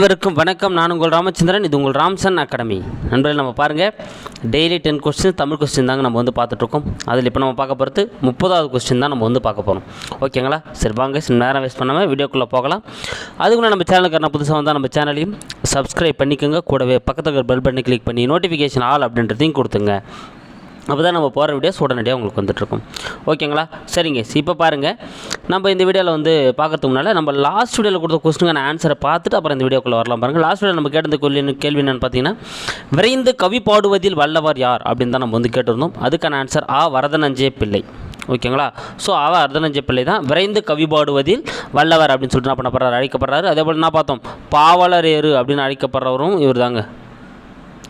அனைவருக்கும் வணக்கம். நான் உங்கள் ராமச்சந்திரன் இது உங்கள் ராம்சன் அகாடமி. நண்பர்கள் நம்ம பாருங்கள் daily ten question Tamil question தாங்க நம்ம வந்து பார்த்துட்ருக்கோம். அதில் இப்போ நம்ம பார்க்க போகிறது முப்பதாவது கொஸ்டின் தான் நம்ம வந்து பார்க்க போகிறோம். ஓகேங்களா சரி வாங்க. சில நேரம் வேஸ்ட் பண்ணாமல் வீடியோக்குள்ளே போகலாம். அதுக்குள்ள நம்ம சேனலுக்கு நான் புதுசாக வந்தால் நம்ம சேனலையும் சப்ஸ்கிரைப் பண்ணிக்கோங்க. கூடவே பக்கத்தில் பெல் பண்ணி கிளிக் பண்ணி நோட்டிஃபிகேஷன் ஆல் அப்படின்றதையும் கொடுத்துங்க அப்போ தான் நம்ம போகிற வீடியோஸ் உடனடியாக உங்களுக்கு வந்துட்டுருக்கும். ஓகேங்களா? சரிங்க. இப்போ பாருங்கள் நம்ம இந்த வீடியோவில் வந்து பார்க்கறதுக்கு முன்னால் நம்ம லாஸ்ட் வீடியோவில் கொடுத்த கொஸ்டினுக்கான ஆன்சரை பார்த்துட்டு அப்புறம் இந்த வீடியோக்குள்ளே வரலாம் பாருங்கள் லாஸ்ட் வீடியோ நம்ம கேட்ட கேள்வி கேள்வி என்னென்னு பார்த்தீங்கன்னா விரைந்து கவி பாடுவதில் வல்லவர் யார்? அப்படின்னு தான் நம்ம வந்து கேட்டிருந்தோம். அதுக்கான ஆன்சர் ஆ வரதனஞ்சே பிள்ளை. ஓகேங்களா? ஸோ அவ அர்த்தனஞ்ச பிள்ளை தான். விரைந்து கவி பாடுவதில் வல்லவர் அப்படின்னு சொல்லிட்டு என்ன பண்ணப்படுறாரு அழைக்கப்படுறாரு அதே போல் என்ன பார்த்தோம்? பாவலரேறு அப்படின்னு அழைக்கப்படுறவரும் இவர் தாங்க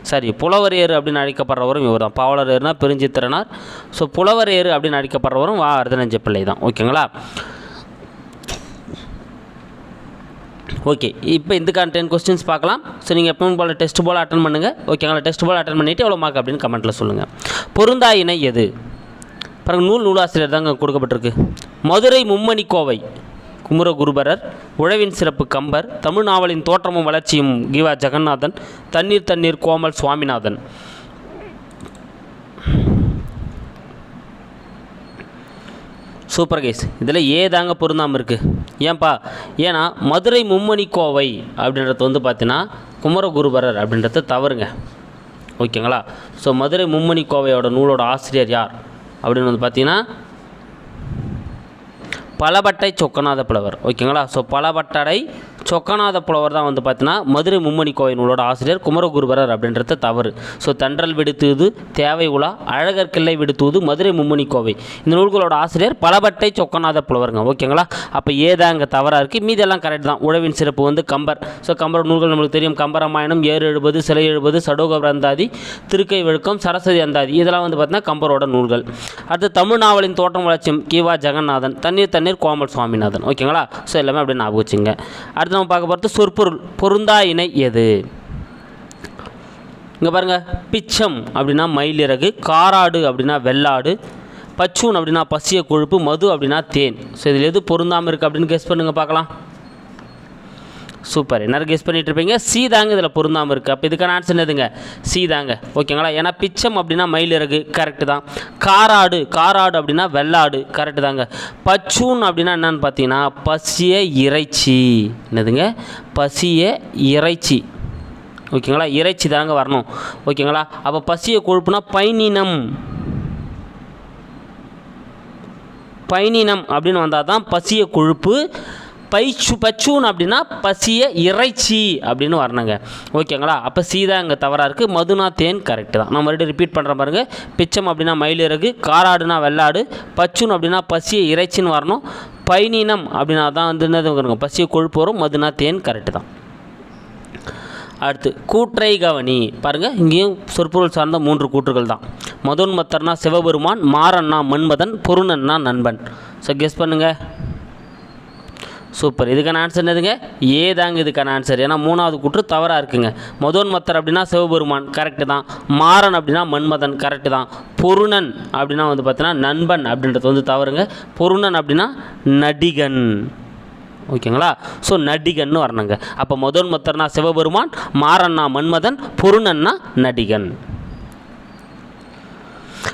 சரி புலவரையர் அப்படின்னு அழைக்கப்படுறவரும் இவர் தான் பாவலரேறுனா பெருஞ்சித்திரனார். ஸோ புலவரையர் அப்படின்னு அழைக்கப்படுறவரும் வா அர்த்தனஞ்ச பிள்ளை தான். ஓகேங்களா? ஓகே இப்போ இதுக்கான டென் கொஸ்டின்ஸ் பார்க்கலாம். ஸோ நீங்கள் எப்பவும் போல் டெஸ்ட் போல் அட்டன் பண்ணுங்கள் ஓகேங்களா? டெஸ்ட் போல் அட்டன் பண்ணிவிட்டு எவ்வளோ மார்க் அப்படின்னு கமெண்ட்டில் சொல்லுங்கள் பொருந்தா இணை எது? பிறகு நூல் நூலாசிரியர் தாங்க கொடுக்கப்பட்டிருக்கு. மதுரை மும்மணி கோவை. குமரகுருபரர் உழவின் சிறப்பு கம்பர் தமிழ் நாவலின் தோற்றமும் வளர்ச்சியும் கிவா ஜெகநாதன் தண்ணீர் தண்ணீர் கோமல் சுவாமிநாதன். சூப்பர் கேஸ் இதில் ஏ தாங்க பொருந்தாமல் இருக்குது ஏன்பா? ஏன்னா மதுரை மும்மணி கோவை அப்படின்றது வந்து பார்த்தீங்கன்னா குமரகுருபரர் அப்படின்றது தவறுங்க. ஓகேங்களா? ஸோ மதுரை மும்மணி கோவையோட நூலோட ஆசிரியர் யார்? அப்படின்னு வந்து பார்த்தீங்கன்னா பலபட்டை சொக்கநாத புலவர் ஓகேங்களா? ஸோ பலபட்டடை சொக்கநாத புலவர் தான் வந்து பார்த்தீங்கன்னா மதுரை மும்மணி கோவை நூலோட ஆசிரியர் குமரகுருபரர் அப்படின்றது தவறு. ஸோ தன்றல் விடுத்துவது தேவை உலா அழகர் கிள்ளை விடுத்துவது மதுரை மும்மணி கோவை. இந்த நூல்களோட ஆசிரியர் பலபட்டை சொக்கநாத புலவருங்க ஓகேங்களா? அப்போ ஏதா அங்கே தவறாக இருக்குது மீதெல்லாம் கரெக்ட் தான். உழவின் சிறப்பு வந்து கம்பர். ஸோ கம்பர் நூல்கள் நம்மளுக்கு தெரியும். கம்பராமாயணம் ஏறு எழுபது சிலை எழுபது சடோக அந்தாதி திருக்கை விழுக்கம் சரஸ்வதி அந்தாதி. இதெல்லாம் வந்து பார்த்தீங்கன்னா கம்பரோட நூல்கள். அடுத்து தமிழ் நாவலின் தோற்றம் வளர்ச்சியும் கிவா ஜெகநாதன் தண்ணீர் தண்ணீர் கோமல் சுவாமிநாதன். ஓகேங்களா? ஸோ எல்லாமே அப்படியே ஞாபகம் வச்சுங்க. அடுத்து நம்ம பார்க்க போகிறது சொற்பொருள் பொருந்தா இணை எது? இங்கே பாருங்கள் பிச்சம் அப்படின்னா மயிலிறகு காராடு அப்படின்னா வெள்ளாடு பச்சூன் அப்படின்னா பசிய கொழுப்பு மது அப்படின்னா தேன். ஸோ இதில் எது பொருந்தாமல் இருக்குது அப்படின்னு கெஸ் பண்ணுங்கள் பார்க்கலாம். சூப்பர் என்ன கெஸ் பண்ணிட்டு இருப்பீங்க சி தாங்க இதில் பொருந்தாமல் இருக்குது அப்போ இதுக்கான ஆன்சர் என்னதுங்க? சி தாங்க. ஓகேங்களா ஏன்னா பிச்சம் அப்படின்னா மயிலிறகு கரெக்டு தான். காராடு. காராடு அப்படின்னா வெள்ளாடு. கரெக்டு தாங்க. பச்சூன் அப்படின்னா என்னன்னு பார்த்தீங்கன்னா பசிய இறைச்சி. என்னதுங்க? பசிய இறைச்சி. ஓகேங்களா இறைச்சி தாங்க வரணும். ஓகேங்களா அப்போ பசிய கொழுப்புனா பைனினம். பைனினம் அப்படின்னு வந்தால் தான் பசிய கொழுப்பு பைச்சு பச்சூன் அப்படின்னா பசிய இறைச்சி அப்படின்னு வரணுங்க. ஓகேங்களா? அப்போ சீதா இங்கே தவறாக இருக்குது மதுனா தேன் கரெக்டு தான். நான் மறுபடியும் ரிப்பீட் பண்ணுற பாருங்கள் பிச்சம் அப்படின்னா மயிலிறகு காராடுனா வெள்ளாடு பச்சூன் அப்படின்னா பசிய இறைச்சின்னு வரணும். பைனினம் அப்படின்னா தான் வந்து என்னது வருங்க பசிய கொழுப்பு வரும். மதுனா தேன் கரெக்டு தான். அடுத்து கூற்றை கவனி. பாருங்கள் இங்கேயும் சொற்பொருள் சார்ந்த மூன்று கூற்றுகள் தான். மதோன்மத்தர்னா சிவபெருமான் மாறன்னா மன்மதன் பொருணன்னா நண்பன். ஸோ கெஸ் பண்ணுங்கள் சூப்பர். இதுக்கான ஆன்சர் என்னதுங்க? ஏ தாங்க இதுக்கான ஆன்சர் ஏன்னா மூணாவது கூற்று தவறாக இருக்குங்க. மதோன்மத்தர் அப்படின்னா சிவபெருமான் கரெக்டு தான். மாறன் அப்படின்னா மன்மதன் கரெக்டு தான். பொருணன் அப்படின்னா வந்து பார்த்தீங்கன்னா நண்பன் அப்படின்றது வந்து தவறுங்க. பொருணன் அப்படின்னா நடிகன். ஓகேங்களா? ஸோ நடிகன் வரணுங்க. அப்போ மதோன்மத்தர்னா சிவபெருமான் மாறன்னா மன்மதன் பொருணன்னா நடிகன்.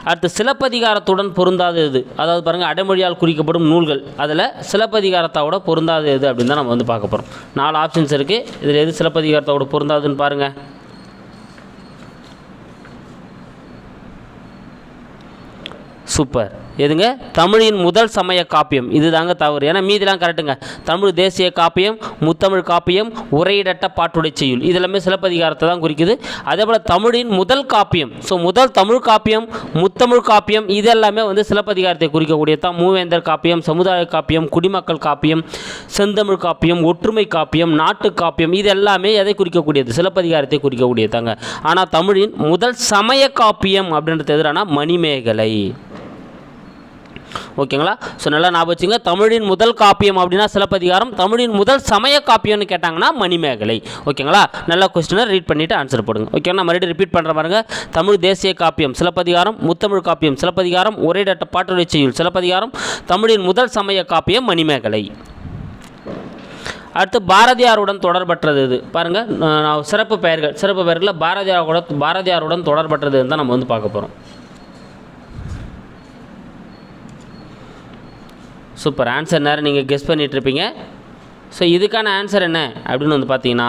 அடுத்து சிலப்பதிகாரத்துடன் பொருந்தாத எது அதாவது பாருங்கள் அடைமொழியால் குறிக்கப்படும் நூல்கள். அதில் சிலப்பதிகாரத்தோட பொருந்தாத எது அப்படின்னு தான் நம்ம வந்து பார்க்க போகிறோம் நாலு ஆப்ஷன்ஸ் இருக்குது இதில் எது சிலப்பதிகாரத்தோட பொருந்தாதுன்னு பாருங்கள் சூப்பர். எதுங்க? தமிழின் முதல் சமய காப்பியம். இது தாங்க தவறு. ஏன்னா மீதிலாம் கரெக்டுங்க. தமிழ் தேசிய காப்பியம் முத்தமிழ் காப்பியம் உரையிடட்ட பாட்டுடை செய்யுள். இது எல்லாமே சிலப்பதிகாரத்தை தான் குறிக்குது. அதே போல் தமிழின் முதல் காப்பியம். ஸோ முதல் தமிழ் காப்பியம் முத்தமிழ் காப்பியம் இதெல்லாமே வந்து சிலப்பதிகாரத்தை குறிக்கக்கூடிய தான். மூவேந்தர் காப்பியம் சமுதாய காப்பியம் குடிமக்கள் காப்பியம் செந்தமிழ் காப்பியம் ஒற்றுமை காப்பியம் நாட்டு காப்பியம் இது எல்லாமே எதை குறிக்கக்கூடியது? சிலப்பதிகாரத்தை குறிக்கக்கூடியதாங்க ஆனால் தமிழின் முதல் சமய காப்பியம் அப்படின்றது எதிரானா மணிமேகலை. ஓகேங்களா? ஸோ நல்லா ஞாபகம் வச்சுங்க. தமிழின் முதல் காப்பியம் அப்படின்னா சிலப்பதிகாரம் தமிழின் முதல் சமய காப்பியம்னு கேட்டாங்கன்னா மணிமேகலை. ஓகேங்களா? நல்ல கொஸ்டினை ரீட் பண்ணிவிட்டு ஆன்சர் போடுங்க. ஓகேங்களா? மறுபடியும் ரிப்பீட் பண்ணுற பாருங்க. தமிழ் தேசிய காப்பியம் சிலப்பதிகாரம் முத்தமிழ் காப்பியம் சிலப்பதிகாரம் ஒரே டட்ட பாட்டுரை செய்யுள் சிலப்பதிகாரம் தமிழின் முதல் சமய காப்பியம் மணிமேகலை. அடுத்து பாரதியாருடன் தொடர்பற்றது இது. பாருங்கள் சிறப்பு பெயர்கள் சிறப்பு பெயர்களில் பாரதியாருடன் பாரதியாருடன் தொடர்பற்றது தான் நம்ம வந்து பார்க்க போகிறோம் சூப்பர். ஆன்சர் நேரம் நீங்கள் கெஸ் பண்ணிகிட்ருப்பீங்க ஸோ இதுக்கான ஆன்சர் என்ன? அப்படின்னு வந்து பார்த்தீங்கன்னா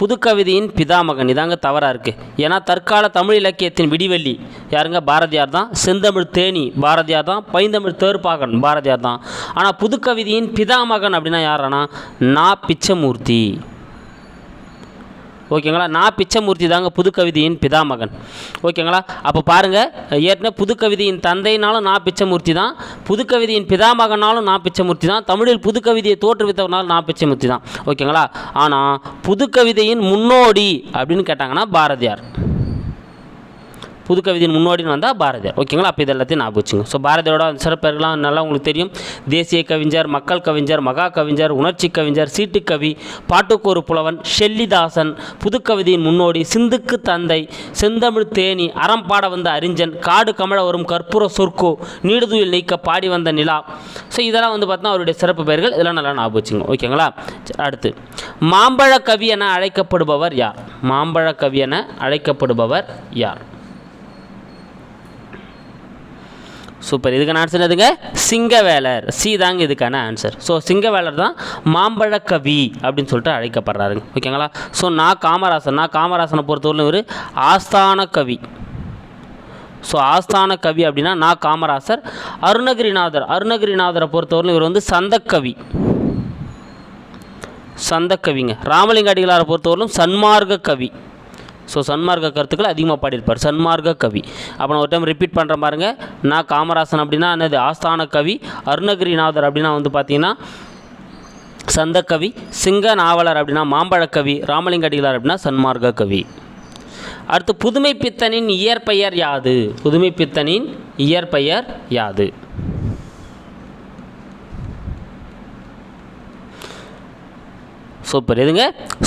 புதுக்கவிதையின் பிதாமகன். இதாங்க தவறாக இருக்குது ஏன்னா தற்கால தமிழ் இலக்கியத்தின் விடிவெள்ளி. யாருங்க? பாரதியார் தான். செந்தமிழ் தேனி. பாரதியார் தான். பைந்தமிழ் தேர்ப்பாகன். பாரதியார் தான். ஆனால் புதுக்கவிதையின் பிதாமகன் அப்படின்னா யாரானா? நா. பிச்சமூர்த்தி. ஓகேங்களா? நான் பிச்சமூர்த்தி தாங்க புதுக்கவிதையின் பிதாமகன். ஓகேங்களா? அப்போ பாருங்கள் ஏற்கனவே புதுக்கவிதையின் தந்தைனாலும் நான் பிச்சமூர்த்தி தான். புதுக்கவிதையின் பிதாமகனாலும் நான் பிச்சமூர்த்தி தான். தமிழில் புதுக்கவிதையை தோற்றுவித்தவனாலும் நான் பிச்சமூர்த்தி தான். ஓகேங்களா? ஆனால் புதுக்கவிதையின் முன்னோடி அப்படின்னு கேட்டாங்கன்னா பாரதியார். புதுக்கவிதையின் முன்னோடின்னு வந்தால் பாரதியார். ஓகேங்களா? அப்போ இது எல்லாத்தையும் ஞாபகம் வச்சுங்க ஸோ பாரதியோட சிறப்பெல்லாம் நல்லா உங்களுக்கு தெரியும். தேசிய கவிஞர் மக்கள் கவிஞர் மகா கவிஞர் உணர்ச்சி கவிஞர் சீட்டுக்கவி பாட்டுக்கோரு புலவன் ஷெல்லிதாசன் புதுக்கவிதையின் முன்னோடி சிந்துக்கு தந்தை செந்தமிழ் தேனி அறம் பாட வந்த அறிஞன் காடு கமழ வரும் கற்பூர சொற்கோ நீடுதுயில் நீக்க பாடி வந்த நிலா. ஸோ இதெல்லாம் வந்து பார்த்தா அவருடைய சிறப்பு பெயர்கள் இதெல்லாம் நல்லா ஞாபகம் வச்சுங்க ஓகேங்களா? சரி, அடுத்து மாம்பழ கவி என அழைக்கப்படுபவர் யார்? மாம்பழ கவி என அழைக்கப்படுபவர் யார்? சூப்பர் இதுக்கான ஆன்சர் எதுங்க சிங்கவேலர். சி தாங்க இதுக்கான ஆன்சர் ஸோ சிங்கவேலர் தான் மாம்பழ கவி அப்படின்னு சொல்லிட்டு அழைக்கப்படுறாருங்க. ஓகேங்களா ஸோ நான் காமராசன் நான் காமராசனை பொறுத்தவரையிலும் இவர் ஆஸ்தான கவி. ஸோ ஆஸ்தான கவி அப்படின்னா நான் காமராசர் அருணகிரிநாதர். அருணகிரிநாதரை பொறுத்தவரையிலும் இவர் வந்து சந்தக்கவி. சந்தக்கவிங்க. ராமலிங்க அடிகளாரை பொறுத்தவரையிலும் சன்மார்க்க கவி. ஸோ சன்மார்க்க கருத்துக்கள் அதிகமாக பாடியிருப்பார். சன்மார்க்க கவி. அப்போ நான் ஒரு டைம் ரிப்பீட் பண்ணுற பாருங்க. நான் காமராசன் அப்படின்னா என்னது ஆஸ்தான கவி அருணகிரிநாதர் அப்படின்னா வந்து பார்த்தீங்கன்னா சந்தக்கவி சிங்க நாவலர் அப்படின்னா மாம்பழக்கவி ராமலிங்க அடிகளார் அப்படின்னா சன்மார்க்க கவி. அடுத்து புதுமை பித்தனின் இயற்பெயர் யாது? புதுமை பித்தனின் இயற்பெயர் யாது? சூப்பர். எதுங்க?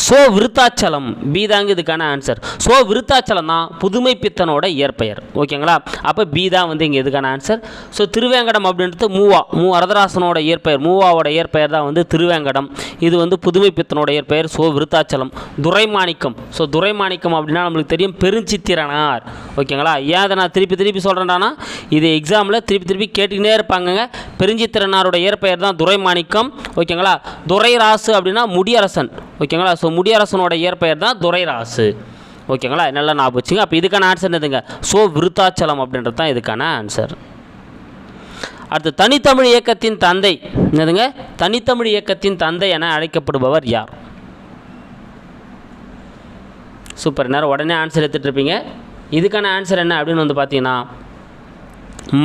சோ விருத்தாச்சலம். பி தாங்க இதுக்கான ஆன்சர் சோ விருத்தாச்சலம் தான் புதுமை பித்தனோட இயற்பெயர். ஓகேங்களா? அப்போ பி தான் வந்து இங்கே இதுக்கான ஆன்சர் ஸோ திருவேங்கடம் அப்படின்றது மூவா. மூ. வரதராசனோட இயற்பெயர். மூவாவோட இயற்பெயர் தான் வந்து திருவேங்கடம். இது வந்து புதுமை பித்தனோட இயற்பெயர். சோ விருத்தாச்சலம். துரைமாணிக்கம். ஸோ துரைமாணிக்கம் அப்படின்னா நம்மளுக்கு தெரியும் பெருஞ்சித்திரனார். ஓகேங்களா? ஏன் அதை நான் திருப்பி திருப்பி சொல்கிறேன்டானா இது எக்ஸாமில் திருப்பி திருப்பி கேட்டுக்கிட்டே இருப்பாங்கங்க. பெருஞ்சித்திரனாரோட இயற்பெயர் தான் துரைமாணிக்கம். ஓகேங்களா? துரைராசு அப்படின்னா முடியரசு. முடியரசன் ஓகேங்களா? ஸோ முடியரசனோட இயற்பெயர் தான் துரைராசு. ஓகேங்களா? நல்லா ஞாபகம் வச்சுங்க. அப்போ இதுக்கான ஆன்சர் என்னதுங்க? சோ விருத்தாச்சலம் அப்படின்றது தான் இதுக்கான ஆன்சர் அடுத்து தனித்தமிழ் இயக்கத்தின் தந்தை. என்னதுங்க? தனித்தமிழ் இயக்கத்தின் தந்தை என அழைக்கப்படுபவர் யார்? சூப்பர் நேரம் உடனே ஆன்சர் எடுத்துகிட்டு இருப்பீங்க. இதுக்கான ஆன்சர் என்ன அப்படின்னு வந்து பார்த்தீங்கன்னா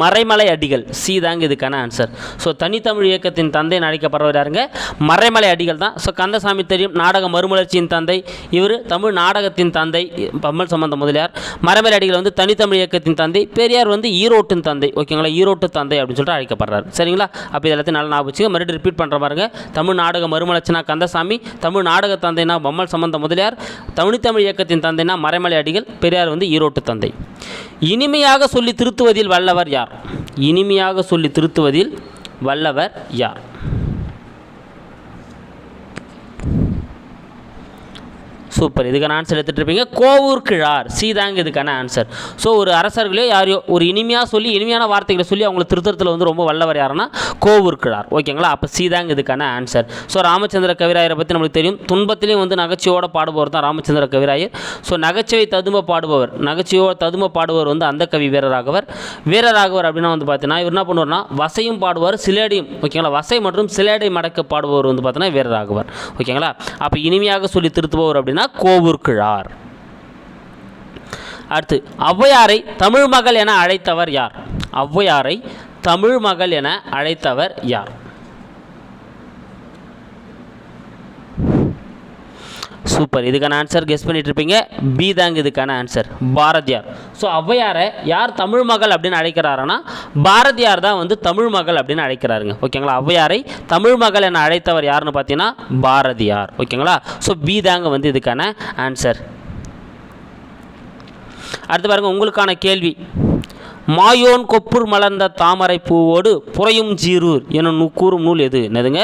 மறைமலை அடிகள். சி தாங்க இதுக்கான ஆன்சர் ஸோ தனித்தமிழ் இயக்கத்தின் தந்தைன்னு அழைக்கப்படுறவர் யாருங்க? மறைமலை அடிகள் தான். ஸோ கந்தசாமி தெரியும். நாடக மறுமலர்ச்சியின் தந்தை. இவர் தமிழ் நாடகத்தின் தந்தை. பம்மல் சம்பந்த முதலியார். மறைமலை அடிகள் வந்து தனித்தமிழ் இயக்கத்தின் தந்தை. பெரியார் வந்து ஈரோட்டின் தந்தை. ஓகேங்களா ஈரோட்டு தந்தை அப்படின்னு சொல்லிட்டு அழைக்கப்படுறார். சரிங்களா? அப்போ இது எல்லாத்தையும் நல்லா ஞாபகம் வச்சுக்க மறுபடியும் ரிப்பீட் பண்ணுற பாருங்க. தமிழ் நாடக மறுமலர்ச்சினா கந்தசாமி. தமிழ் நாடக தந்தைனா பம்மல் சம்பந்த முதலியார். தனித்தமிழ் இயக்கத்தின் தந்தைனா மறைமலை அடிகள். பெரியார் வந்து ஈரோட்டு தந்தை. இனிமையாக சொல்லி திருத்துவதில் வல்லவர் யார்? இனிமையாக சொல்லி திருத்துவதில் வல்லவர் யார்? சூப்பர். இதுக்கான ஆன்சர் எடுத்துகிட்டு இருப்பீங்க கோவூர் கிழார். சீதாங்க இதுக்கான ஆன்சர் ஸோ ஒரு அரசர்களையோ யாரையோ ஒரு இனிமையாக சொல்லி இனிமையான வார்த்தைகளை சொல்லி அவங்கள திருத்தத்தில் வந்து ரொம்ப வல்லவர் யாருன்னா கோவூர் கிழார். ஓகேங்களா? அப்போ சீதாங்க இதுக்கான ஆன்சர் ஸோ ராமச்சந்திர கவிராயரை பற்றி நம்மளுக்கு தெரியும். துன்பத்திலையும் வந்து நகைச்சுவோட பாடுபவர் தான் ராமச்சந்திர கவிராயர். ஸோ நகைச்சுவை ததும்ப பாடுபவர். நகைச்சுவையோட ததும்ப பாடுபவர் வந்து அந்த கவி வீரராகவர். வீரராகவர் அப்படின்னா வந்து பார்த்தீங்கன்னா இவர் என்ன பண்ணுவார்னா வசையும் பாடுவார் சிலேடையும் ஓகேங்களா? வசை மற்றும் சிலேடை மடக்க பாடுபவர் வந்து பார்த்தீங்கன்னா வீரராகவர். ஓகேங்களா? அப்போ இனிமையாக சொல்லி திருத்துபவர் அப்படின்னா கோவூர்கிழார் அடுத்து ஔவையாரை தமிழ் மகள் என அழைத்தவர் யார்? ஔவையாரை தமிழ் மகள் என அழைத்தவர் யார்? சூப்பர். இதுக்கான ஆன்சர் கெஸ் பண்ணிட்டு இருப்பீங்க பி தாங்க இதுக்கான ஆன்சர் பாரதியார். ஸோ ஔவையாரை யார் தமிழ் மகள் அப்படின்னு அழைக்கிறாருன்னா பாரதியார் தான் வந்து தமிழ் மகள் அப்படின்னு அழைக்கிறாருங்க. ஓகேங்களா ஔவையாரை தமிழ் மகள் என அழைத்தவர் யாருன்னு பார்த்தீங்கன்னா பாரதியார். ஓகேங்களா ஸோ பி தாங்க வந்து இதுக்கான ஆன்சர் அடுத்து பாருங்கள் உங்களுக்கான கேள்வி. மாயோன் கொப்புர் மலர்ந்த தாமரை பூவோடு புறையும் ஜீரூர் எனும் நூ- கூறும் நூல் எது? என்னதுங்க?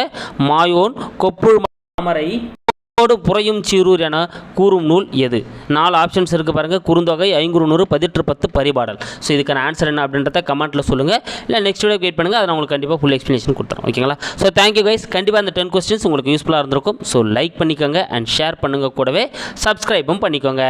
மாயோன் கொப்புள் தாமரை பூவோடு புறையும் சீரூர் என கூறும் நூல் எது? நாலு ஆப்ஷன்ஸ் இருக்குது பாருங்கள் குறுந்தொகை ஐங்குறுநூறு பதிற்று பத்து பரிபாடல். ஸோ இதுக்கான ஆன்சர் என்ன அப்படின்றத கமெண்ட்டில் சொல்லுங்கள் இல்லை நெக்ஸ்ட் வீடியோ வெயிட் பண்ணுங்கள் அதை நான் உங்களுக்கு கண்டிப்பாக ஃபுல் எக்ஸ்ப்ளனேஷன் கொடுத்துறோம் ஓகேங்களா ஸோ தேங்க்யூ கைஸ் கண்டிப்பாக அந்த டென் கொஸ்டின்ஸ் உங்களுக்கு யூஸ்ஃபுல்லாக இருந்திருக்கும். ஸோ லைக் பண்ணிக்கோங்க அண்ட் ஷேர் பண்ணுங்கள் கூடவே. சப்ஸ்கிரைபும் பண்ணிக்கோங்க.